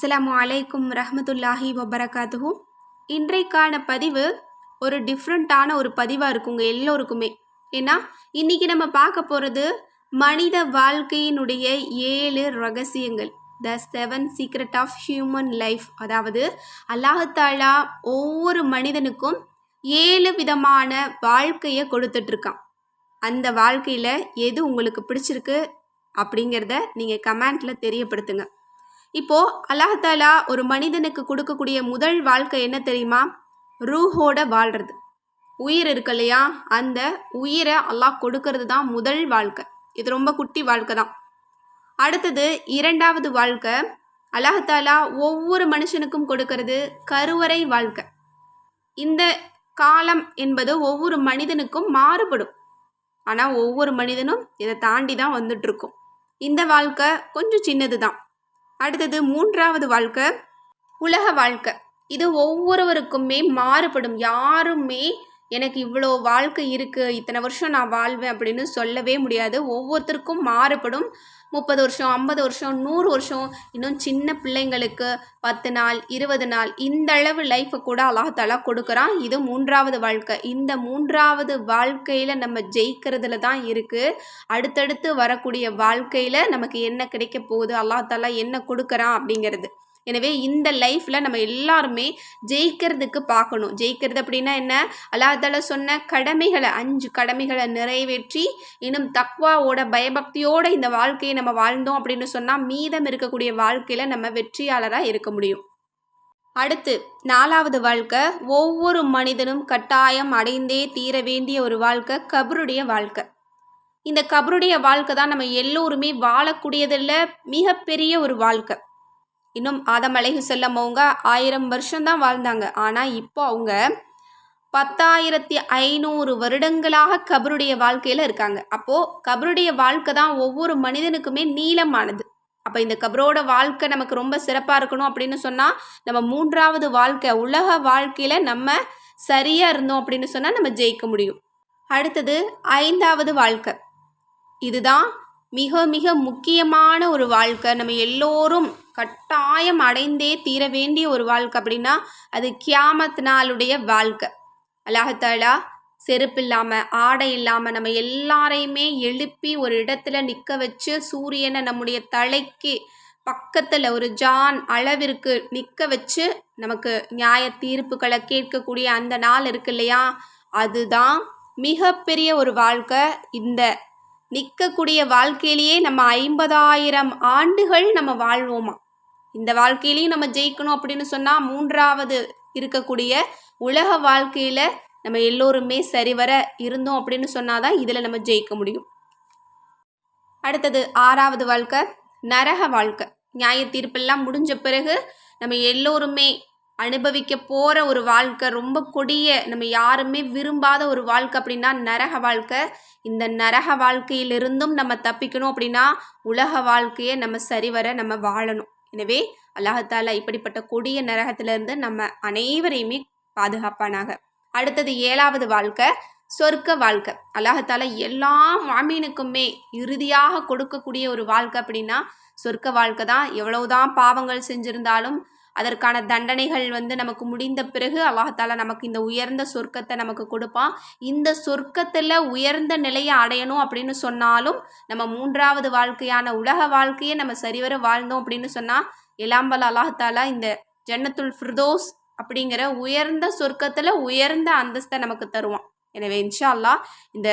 அஸ்ஸலாமு அலைக்கும் ரஹமத்துல்லாஹி வபரகாத்துஹு. இன்றைக்கான பதிவு ஒரு டிஃப்ரெண்ட்டான ஒரு பதிவாக இருக்குங்க எல்லோருக்குமே. ஏன்னா இன்றைக்கி நம்ம பார்க்க போகிறது மனித வாழ்க்கையினுடைய ஏழு ரகசியங்கள். The seven secret of human life அதாவது அல்லாஹாலா ஒவ்வொரு மனிதனுக்கும் ஏழு விதமான வாழ்க்கையை கொடுத்துட்ருக்கான். அந்த வாழ்க்கையில் எது உங்களுக்கு பிடிச்சிருக்கு அப்படிங்கிறத நீங்கள் கமெண்ட்டில் தெரியப்படுத்துங்க. இப்போது அல்லாஹாலா ஒரு மனிதனுக்கு கொடுக்கக்கூடிய முதல் வாழ்க்கை என்ன தெரியுமா? ரூஹோட வாழ்கிறது உயிர் இருக்கு இல்லையா? அந்த உயிரை அல்லாஹ் கொடுக்கறது தான் முதல் வாழ்க்கை. இது ரொம்ப குட்டி வாழ்க்கை தான். அடுத்தது இரண்டாவது வாழ்க்கை அல்லாஹாலா ஒவ்வொரு மனுஷனுக்கும் கொடுக்கறது கருவறை வாழ்க்கை. இந்த காலம் என்பது ஒவ்வொரு மனிதனுக்கும் மாறுபடும். ஆனால் ஒவ்வொரு மனிதனும் இதை தாண்டி தான் வந்துட்டுருக்கும் இந்த வாழ்க்கை கொஞ்சம் சின்னது தான் அடுத்தது மூன்றாவது வாழ்க்கை உலக வாழ்க்கை. இது ஒவ்வொருவருக்குமே மாறுபடும். யாருமே எனக்கு இவ்வளோ வாழ்க்கை இருக்குது இத்தனை வருஷம் நான் வாழ்வேன் அப்படின்னு சொல்லவே முடியாது. ஒவ்வொருத்தருக்கும் மாறுபடும் முப்பது வருஷம் ஐம்பது வருஷம் நூறு வருஷம் இன்னும் சின்ன பிள்ளைங்களுக்கு பத்து நாள் இருபது நாள் இந்த அளவு லைஃப்பை கூட அல்லாஹாலா கொடுக்குறான். இது மூன்றாவது வாழ்க்கை. இந்த மூன்றாவது வாழ்க்கையில் நம்ம ஜெயிக்கிறதுல தான் இருக்குது அடுத்தடுத்து வரக்கூடிய வாழ்க்கையில் நமக்கு என்ன கிடைக்க போகுது? அல்லாஹாலா என்ன கொடுக்குறான் அப்படிங்கிறது. எனவே இந்த லைஃப்பில் நம்ம எல்லாருமே ஜெயிக்கிறதுக்கு பார்க்கணும். ஜெயிக்கிறது அப்படின்னா என்ன? அல்லாஹால சொன்ன கடமைகளை அஞ்சு கடமைகளை நிறைவேற்றி இன்னும் தக்வாவோட பயபக்தியோட இந்த வாழ்க்கையை நம்ம வாழ்ந்தோம் அப்படின்னு சொன்னால் மீதம் இருக்கக்கூடிய வாழ்க்கையில் நம்ம வெற்றியாளராக இருக்க முடியும். அடுத்து நாலாவது வாழ்க்கை ஒவ்வொரு மனிதனும் கட்டாயம் அடைந்தே தீர வேண்டிய ஒரு வாழ்க்கை கபருடைய வாழ்க்கை. இந்த கபருடைய வாழ்க்கை தான் நம்ம எல்லோருமே வாழக்கூடியதில் மிகப்பெரிய ஒரு வாழ்க்கை. இன்னும் ஆதம் அலைஹி செல்லம் அவங்க ஆயிரம் வருஷம்தான் வாழ்ந்தாங்க. ஆனால் இப்போ அவங்க பத்தாயிரத்தி ஐநூறு வருடங்களாக கபருடைய வாழ்க்கையில் இருக்காங்க. அப்போது கபருடைய வாழ்க்கை தான் ஒவ்வொரு மனிதனுக்குமே நீளமானது. அப்போ இந்த கபரோட வாழ்க்கை நமக்கு ரொம்ப சிறப்பாக இருக்கணும் அப்படின்னு சொன்னால் நம்ம மூன்றாவது வாழ்க்கை உலக வாழ்க்கையில் நம்ம சரியாக இருந்தோம் அப்படின்னு சொன்னால் நம்ம ஜெயிக்க முடியும். அடுத்தது ஐந்தாவது வாழ்க்கை. இதுதான் மிக மிக முக்கியமான ஒரு வாழ்க்கை. நம்ம எல்லோரும் கட்டாயம் அடைந்தே தீர வேண்டிய ஒரு வாழ்க்கை அப்படின்னா அது கியாமத் நாளுடைய வாழ்க்கை. அல்லாஹாலா செருப்பு இல்லாமல் ஆடை இல்லாமல் நம்ம எல்லாரையுமே எழுப்பி ஒரு இடத்துல நிற்க வச்சு சூரியனை நம்முடைய தலைக்கு பக்கத்தில் ஒரு ஜான் அளவிற்கு நிற்க வச்சு நமக்கு நியாய தீர்ப்புகளை கேட்கக்கூடிய அந்த நாள் இருக்கு இல்லையா? அதுதான் மிகப்பெரிய ஒரு வாழ்க்கை. இந்த நிற்கக்கூடிய வாழ்க்கையிலேயே நம்ம ஐம்பதாயிரம் ஆண்டுகள் நம்ம வாழ்வோமா? இந்த வாழ்க்கையிலையும் நம்ம ஜெயிக்கணும் அப்படின்னு சொன்னால் மூன்றாவது இருக்கக்கூடிய உலக வாழ்க்கையில் நம்ம எல்லோருமே சரிவர இருந்தோம் அப்படின்னு சொன்னால் தான் இதில் நம்ம ஜெயிக்க முடியும். அடுத்தது ஆறாவது வாழ்க்கை நரக வாழ்க்கை. நியாய தீர்ப்பெல்லாம் முடிஞ்ச பிறகு நம்ம எல்லோருமே அனுபவிக்க போகிற ஒரு வாழ்க்கை ரொம்ப கொடிய நம்ம யாருமே விரும்பாத ஒரு வாழ்க்கை அப்படின்னா நரக வாழ்க்கை. இந்த நரக வாழ்க்கையிலிருந்தும் நம்ம தப்பிக்கணும் அப்படின்னா உலக வாழ்க்கையை நம்ம சரிவர நம்ம வாழணும். எனவே அல்லாஹால இப்படிப்பட்ட கொடிய நரகத்திலிருந்து நம்ம அனைவரையுமே பாதுகாப்பானாக. அடுத்தது ஏழாவது வாழ்க்கை சொர்க்க வாழ்க்கை. அல்லாஹால எல்லா மாமீனுக்குமே இறுதியாக கொடுக்கக்கூடிய ஒரு வாழ்க்கை அப்படின்னா சொர்க்க வாழ்க்கை தான். எவ்வளவுதான் பாவங்கள் செஞ்சிருந்தாலும் அதற்கான தண்டனைகள் வந்து நமக்கு முடிந்த பிறகு அல்லாஹால நமக்கு இந்த உயர்ந்த சொர்க்கத்தை நமக்கு கொடுப்பான். இந்த சொர்க்கத்தில் உயர்ந்த நிலையை அடையணும் அப்படின்னு சொன்னாலும் நம்ம மூன்றாவது வாழ்க்கையான உலக வாழ்க்கையை நம்ம சரிவர வாழ்ந்தோம் அப்படின்னு சொன்னால் எலாம்பல் அல்லாஹாலா இந்த ஜன்னத்துல் ஃபிர்தோஸ் அப்படிங்கிற உயர்ந்த சொர்க்கத்தில் உயர்ந்த அந்தஸ்தை நமக்கு தருவான். எனவே இன்ஷா அல்லா இந்த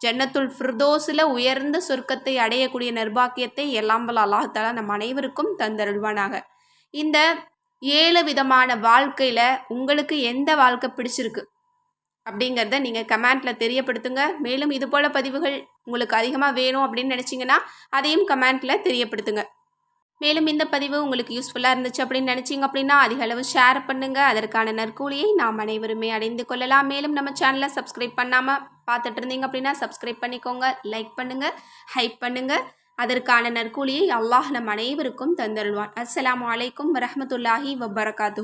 ஜன்னத்துல் ஃபிர்தோஸில் உயர்ந்த சொர்க்கத்தை அடையக்கூடிய நிர்பாக்கியத்தை எல்லாம்பல் அல்லாஹாலா நம் அனைவருக்கும் தந்தருள்வானாக. இந்த ஏழு விதமான வாழ்க்கையில் உங்களுக்கு எந்த வாழ்க்கை பிடிச்சிருக்கு? அப்படிங்கிறத நீங்கள் கமெண்ட்டில் தெரியப்படுத்துங்க. மேலும் இது போல் பதிவுகள் உங்களுக்கு அதிகமாக வேணும் அப்படின்னு நினச்சிங்கன்னா அதையும் கமெண்ட்டில் தெரியப்படுத்துங்க. மேலும் இந்த பதிவு உங்களுக்கு யூஸ்ஃபுல்லாக இருந்துச்சு அப்படின்னு நினச்சிங்க அப்படின்னா அதிக அளவு ஷேர் பண்ணுங்கள் அதற்கான நற்கூலியை நாம் அனைவருமே அடைந்து கொள்ளலாம். மேலும் நம்ம சேனலை சப்ஸ்கிரைப் பண்ணாமல் பார்த்துட்டு இருந்தீங்க அப்படின்னா சப்ஸ்கிரைப் பண்ணிக்கோங்க லைக் பண்ணுங்கள் ஹைப் பண்ணுங்கள் அதற்கான நற்கூலியை அல்லாஹ் நம் அனைவருக்கும் தந்தருள்வான். அஸ்லாம் வலைக்கம் வரமத்துல்லாஹி வபரகாத்து